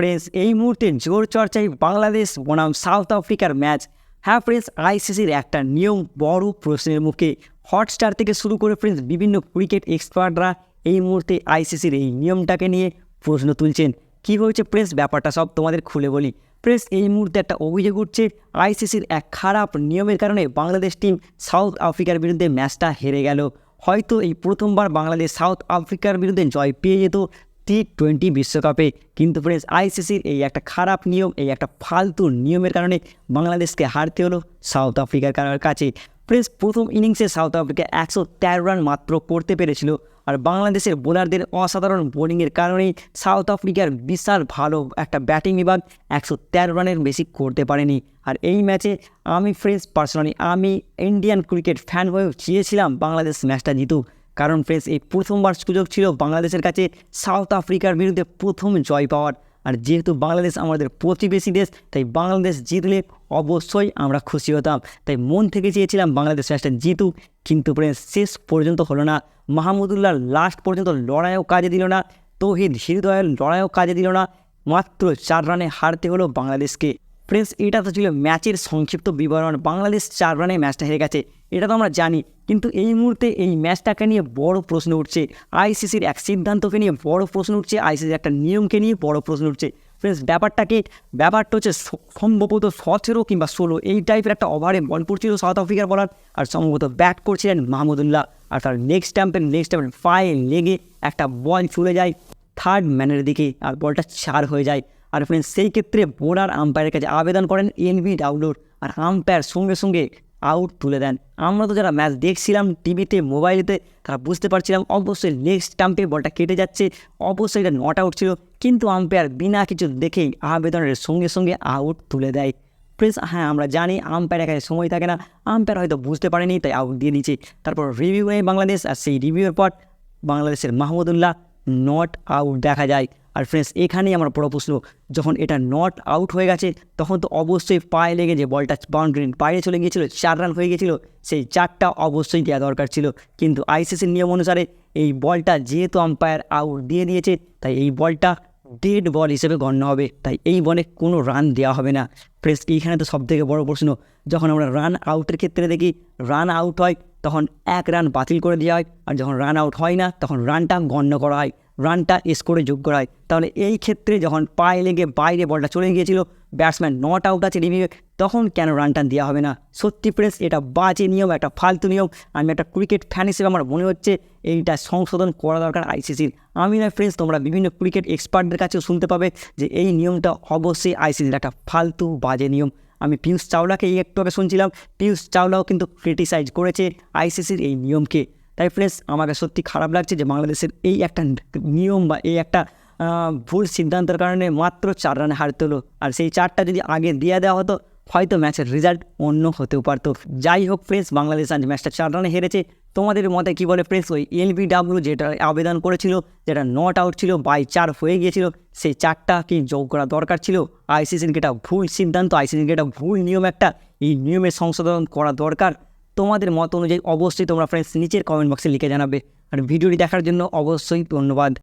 Friends এই মুহূর্তে জোর চর্চায় বাংলাদেশ বনাম সাউথ আফ্রিকার ম্যাচ। হ্যাঁ ফ্রেন্ডস আইসিসির একটা নিয়ম বড় প্রশ্নের মুখে। হটস্টার থেকে শুরু করে ফ্রেন্ডস বিভিন্ন ক্রিকেট এক্সপার্টরা এই মুহূর্তে আইসিসির এই নিয়মটাকে নিয়ে প্রশ্ন তুলছেন। কী হয়েছে প্রেস ব্যাপারটা সব তোমাদের খুলে বলি। প্রেস এই মুহূর্তে একটা অভিযোগ উঠছে, আইসিসির এক খারাপ নিয়মের কারণে বাংলাদেশ টিম সাউথ আফ্রিকার বিরুদ্ধে ম্যাচটা হেরে গেল। হয়তো এই প্রথমবার বাংলাদেশ সাউথ আফ্রিকার বিরুদ্ধে জয় পেয়ে যেত টি টোয়েন্টি বিশ্বকাপে। কিন্তু ফ্রেন্ডস আইসিসির এই একটা খারাপ নিয়ম, এই একটা ফালতু নিয়মের কারণে বাংলাদেশকে হারতে হলো সাউথ আফ্রিকার কার- কাছে। ফ্রেন্ডস প্রথম ইনিংসে সাউথ আফ্রিকা একশো তেরো রান মাত্র করতে পেরেছিল। আর বাংলাদেশের বোলারদের অসাধারণ বোলিংয়ের কারণেই সাউথ আফ্রিকার বিশাল ভালো একটা ব্যাটিং বিভাগ একশো তেরো রানের বেশি করতে পারেনি। আর এই ম্যাচে আমি ফ্রেন্ডস পার্সোনালি আমি ইন্ডিয়ান ক্রিকেট ফ্যান হয়েও চেয়েছিলাম বাংলাদেশ ম্যাচটা জিতুক কারণ ফ্রেন্ডস, এই প্রথমবার সুযোগ ছিল বাংলাদেশের কাছে সাউথ আফ্রিকার বিরুদ্ধে প্রথম জয় পাওয়ার। আর যেহেতু বাংলাদেশ আমাদের প্রতিবেশী দেশ, তাই বাংলাদেশ জিতলে অবশ্যই আমরা খুশি হতাম। তাই মন থেকে চেয়েছিলাম বাংলাদেশ ম্যাচটা জিতুক। কিন্তু ফ্রেন্ডস, শেষ পর্যন্ত হলো না। মাহমুদুল্লাহ লাস্ট পর্যন্ত লড়াইও কাজে দিল না। তৌহিদ হৃদয়ের লড়াইও কাজে দিল না। মাত্র চার রানে হারতে হলো বাংলাদেশকে। ফ্রেন্ডস, এটা তো ছিল ম্যাচের সংক্ষিপ্ত বিবরণ। বাংলাদেশ চার রানে ম্যাচটা হেরে গেছে। এটা তো আমরা জানি। কিন্তু এই মুহূর্তে এই ম্যাচটাকে নিয়ে বড় প্রশ্ন উঠছে। আইসিসির এক সিদ্ধান্তকে নিয়ে বড় প্রশ্ন উঠছে। আইসিসির একটা নিয়মকে নিয়ে বড় প্রশ্ন উঠছে। ফ্রেন্ডস ব্যাপারটাকে, ব্যাপারটা হচ্ছে সম্ভবত সতেরো কিংবা ষোলো, এই টাইপের একটা ওভারে বল পড়ছিল সাউথ আফ্রিকার বলার আর সম্ভবত ব্যাট করছিলেন মাহমুদুল্লাহ। আর তার নেক্সট স্ট্যাম্পের নেক্সট স্ট্যাম্পের পায়ে লেগে একটা বল চলে যায় থার্ড ম্যানের দিকে, আর বলটা চার হয়ে যায়। আর ফ্রেন্ডস সেই ক্ষেত্রে বোলার আম্পায়ারের কাছে আবেদন করেন এনভি ডাউনলোড আর আম্পায়ার সঙ্গে সঙ্গে আউট তুলে দেন। আমরা তো যারা ম্যাচ দেখছিলাম টিভিতে মোবাইলেতে তারা বুঝতে পারছিলাম অবশ্যই নেক্সট স্টাম্পে বলটা কেটে যাচ্ছে। অবশ্যই এটা নট আউট ছিল। কিন্তু আম্পায়ার বিনা কিছু দেখেই আবেদনের সঙ্গে সঙ্গে আউট তুলে দেয়। প্রেস হ্যাঁ আমরা জানি আম্পায়ারের কাছে সময় থাকে না। আম্পায়ার হয়তো বুঝতে পারেনি, তাই আউট দিয়ে দিচ্ছে তারপর রিভিউ নেয় বাংলাদেশ, আর সেই রিভিউয়ের পর বাংলাদেশের মাহমুদুল্লাহ নট আউট দেখা যায়। আর ফ্রেন্ডস এখানেই আমার বড় প্রশ্ন, যখন এটা নট আউট হয়ে গেছে, তখন তো অবশ্যই পায়ে লেগে যে বলটা বাউন্ডারির বাইরে চলে গিয়েছিল, চার রান হয়ে গিয়েছিল, সেই চারটা অবশ্যই দেওয়া দরকার ছিল। কিন্তু আইসিসির নিয়ম অনুসারে এই বলটা যেহেতু আম্পায়ার আউট দিয়ে দিয়েছে, তাই এই বলটা ডেড বল হিসেবে গণ্য হবে। তাই এই বলে কোনো রান দেওয়া হবে না। ফ্রেন্ডস এইখানে তো সব থেকে বড় প্রশ্ন, যখন আমরা রান আউটের ক্ষেত্রে দেখি রান আউট হয়, তখন এক রান বাতিল করে দেওয়া হয়, আর যখন রান আউট হয় না, তখন রানটা গণ্য করা হয়। রানটা স্কোরে যোগ করা হয় তাহলে এই ক্ষেত্রে যখন পায়ে লেগে বাইরে বলটা চলে গিয়েছিল, ব্যাটসম্যান নট আউট আছে রিভিউ তখন কেন রানটা দেওয়া হবে না? সত্যি প্রেস এটা বাজে নিয়ম একটা ফালতু নিয়ম। আমি একটা ক্রিকেট ফ্যান হিসেবে আমার মনে হচ্ছে এইটা সংশোধন করা দরকার আইসিসির। আমি না ফ্রেন্ডস, তোমরা বিভিন্ন ক্রিকেট এক্সপার্টদের কাছেও শুনতে পাবে যে এই নিয়মটা অবশ্যই আইসিসির একটা ফালতু বাজে নিয়ম। আমি পিয়ুষ চাওলাকে এই একটু আগে শুনছিলাম পিয়ুষ চাওলাও কিন্তু ক্রিটিসাইজ করেছে আইসিসির এই নিয়মকে। তাই ফ্রেন্ডস আমাকে সত্যি খারাপ লাগছে যে বাংলাদেশের এই একটা নিয়ম বা এই একটা ভুল সিদ্ধান্তের কারণে মাত্র চার রানে হারতে হলো। আর সেই চারটা যদি আগে দিয়ে দেওয়া হতো, হয়তো ম্যাচের রেজাল্ট অন্য হতেও পারতো। যাই হোক ফ্রেন্ডস বাংলাদেশ আজ ম্যাচটা চার রানে হেরেছে। তোমাদের মতে কী বলে ফ্রেন্ডস ওই এলবিডাব্লিউ যেটা আবেদন করেছিল, যেটা নট আউট ছিল বাই চার হয়ে গিয়েছিল, সেই চারটা কি যোগ করা দরকার ছিল? আইসিসির এটা ভুল সিদ্ধান্ত আইসিসির এটা ভুল নিয়ম একটা, এই নিয়মের সংশোধন করা দরকার। তোমাদের মত অনুযায়ী অবশ্যই তোমরা ফ্রেন্ডস নিচের কমেন্ট বক্সে লিখে জানাবে। আর ভিডিওটি দেখার জন্য অবশ্যই ধন্যবাদ।